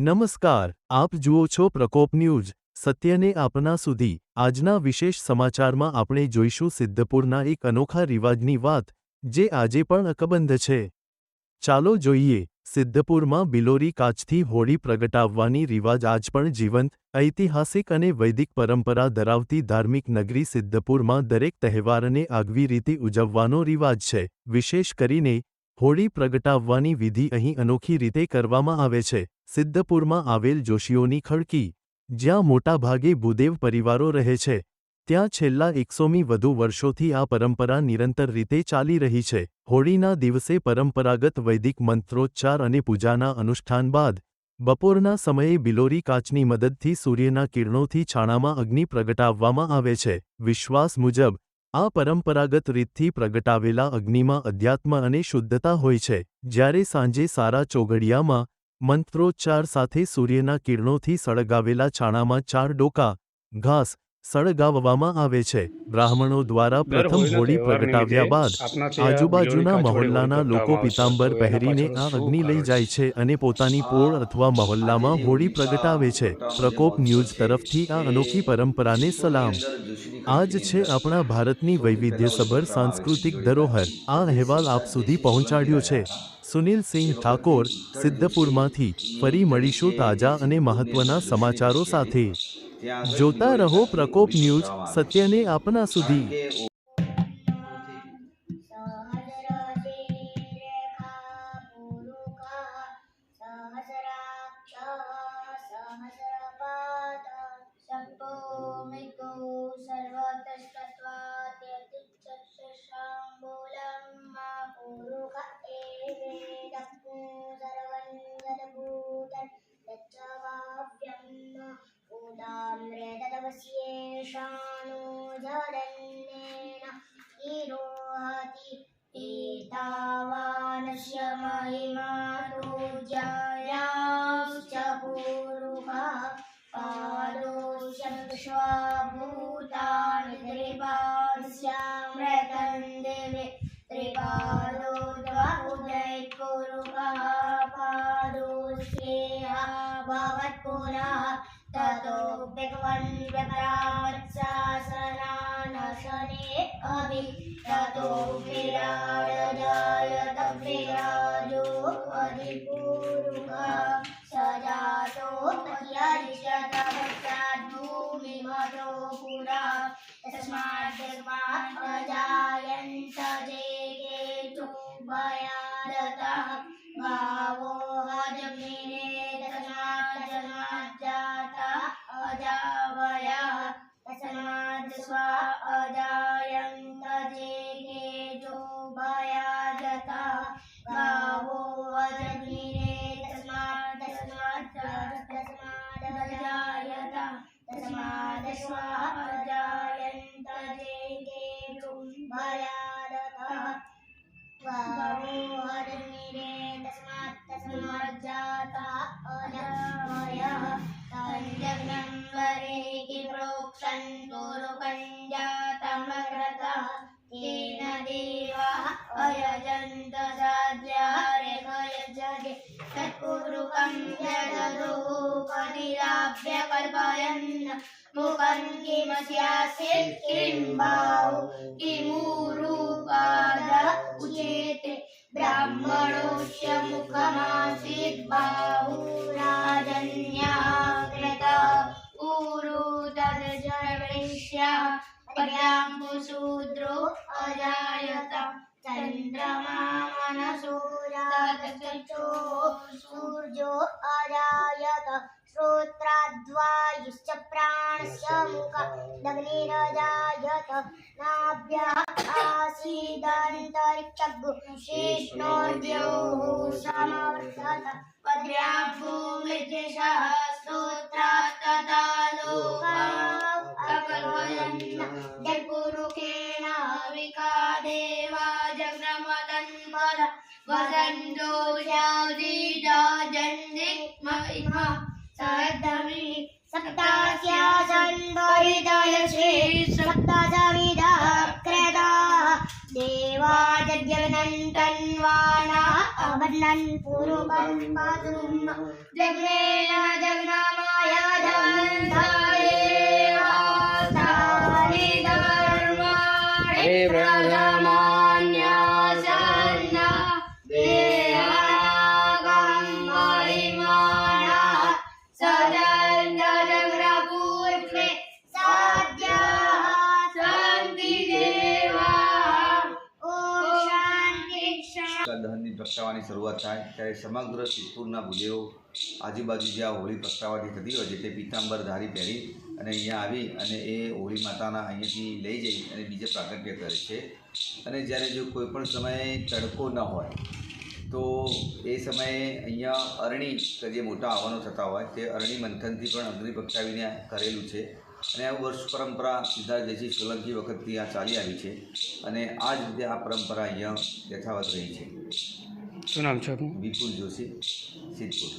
નમસ્કાર, આપ જુઓ છો પ્રકોપ ન્યૂઝ. સત્યને આપના સુધી. આજના વિશેષ સમાચારમાં આપણે જોઈશું સિદ્ધપુરના એક અનોખા રિવાજની વાત, જે આજે પણ અકબંધ છે. ચાલો જોઈએ, સિદ્ધપુરમાં બિલોરી કાચથી હોળી પ્રગટાવવાની રિવાજ આજ પણ જીવંત, ઐતિહાસિક અને વૈદિક પરંપરા ધરાવતી ધાર્મિક નગરી સિદ્ધપુરમાં દરેક તહેવારને આગવી રીતે ઉજવવાનો રિવાજ છે. વિશેષ કરીને હોળી પ્રગટાવવાની વિધિ અહીં અનોખી રીતે કરવામાં આવે છે. સિદ્ધપુરમાં આવેલ જોશીઓની ખડકી, જ્યાં મોટાભાગે ભૂદેવ પરિવારો રહે છે, ત્યાં છેલ્લા એકસોમી વધુ વર્ષોથી આ પરંપરા નિરંતર રીતે ચાલી રહી છે. હોળીના દિવસે પરંપરાગત વૈદિક મંત્રોચ્ચાર અને પૂજાના અનુષ્ઠાન બાદ, બપોરના સમયે બિલોરી કાચની મદદથી સૂર્યના કિરણોથી છાણામાં અગ્નિ પ્રગટાવવામાં આવે છે. વિશ્વાસ મુજબ, આ પરંપરાગત રીતથી પ્રગટાવેલા અગ્નિમાં અધ્યાત્મ અને શુદ્ધતા હોય છે. જ્યારે સાંજે સારા ચોઘડિયામાં મંત્રોચ્ચાર સાથે સૂર્યના કિરણોથી સળગાવેલા છાણામાં ચાર ડોકા ઘાસ સળગાવવામાં આવે છે. બ્રાહ્મણો દ્વારા પ્રથમ હોળી પ્રગટાવ્યા બાદ આજુબાજુના મહોલ્લાના લોકો પિતાંબર પહેરીને આ અગ્નિ લઈ જાય છે અને પોતાની પોળ અથવા મહોલ્લામાં હોળી પ્રગટાવે છે. પ્રકોપ ન્યૂઝ તરફથી આ અનોખી પરંપરાને સલામ. આજ છે આપણા ભારતની વૈવિધ્યસભર સાંસ્કૃતિક ધરોહર. આ અહેવાલ આપ સુધી પહોંચાડ્યો છે. સુનિલ સિંહ ઠાકોર સિદ્ધપુરમાંથી ફરી મળીશું તાજા અને મહત્વના સમાચારો સાથે. જોતા રહો પ્રકોપ ન્યૂઝ સત્યને આપના સુધી. पादोश्यश्वभूतानि त्रिपादस्यामृतं दिवे त्रिपादो द्वौदैकुरुकः पादोस्येह भवत्पुनः ततो भगवन् व्यपरात्शासनानशने तस्मात् तस्मात् अजायन्त जे केतु भयारतः भावो हजमिरे तस्मात् तस्मात् जाता अजावयः रुकञ्जातमग्रतः तेन देवाः अयजन्त साध्यारे कयजगे तत्पुरुकं जगदोपनिराभ्य कल्पयन् मुखं किमस्यासीत् किं बाहु किमुरुपाद उचेते ब्राह्मणोस्य मुखमासीत् बाहुराजन्याकृतः બ્રહ્મસૂત્રો અજાયતા ચંદ્રમા મનસૂરાચો સૂર્યો અજાયત શ્રોત્રાદ્વાયુશ્ચ પ્રાણસ્ય મુખ દગ્નિરજાયત નાભ્યા આસીદંતરિક્ષગુ શિષ્ણોર્દ્યો સમવર્ષત પદ્ર્યા ભૂમિ સહસ્રોત્રા તદા લોકા સપ્તમી સપ્તાસ્યાસન પરિદયશ્રી સપ્તસવિધક્રેતા દેવા જગ્યનન તન્વાના અવનન પૂર્વમ પાદુમ જગ્નેન જગ્નામાય ધન હે પ્રગટાવવાની શરૂઆત થાય ત્યારે સમગ્ર સિદ્ધપુરના ભૂદેવો આજુબાજુ જ્યાં હોળી પ્રગટાવવાની થતી હોય છે તે પીતાંબર ધારી પહેરી અને અહીંયા આવી અને એ હોળી માતાના અહીંયાથી લઈ જઈ અને બીજે પ્રાગટ્ય કરે છે. અને જ્યારે જો કોઈ પણ સમયે તડકો ન હોય તો એ સમયે અહીંયા અરણી કે જે મોટા આવવાનો થતા હોય. તે અરણી મંથનથી પણ અગ્નિ પ્રગટાવીને કરેલું છે અને આ વર્ષ પરંપરા સીધા જયસિંહ સોલંકી વખતથી આ ચાલી આવી છે અને આ જ રીતે આ પરંપરા અહીંયા યથાવત રહી છે. શું નામ છે આપનું? વિપુલ જોશી સિદ્ધપુર.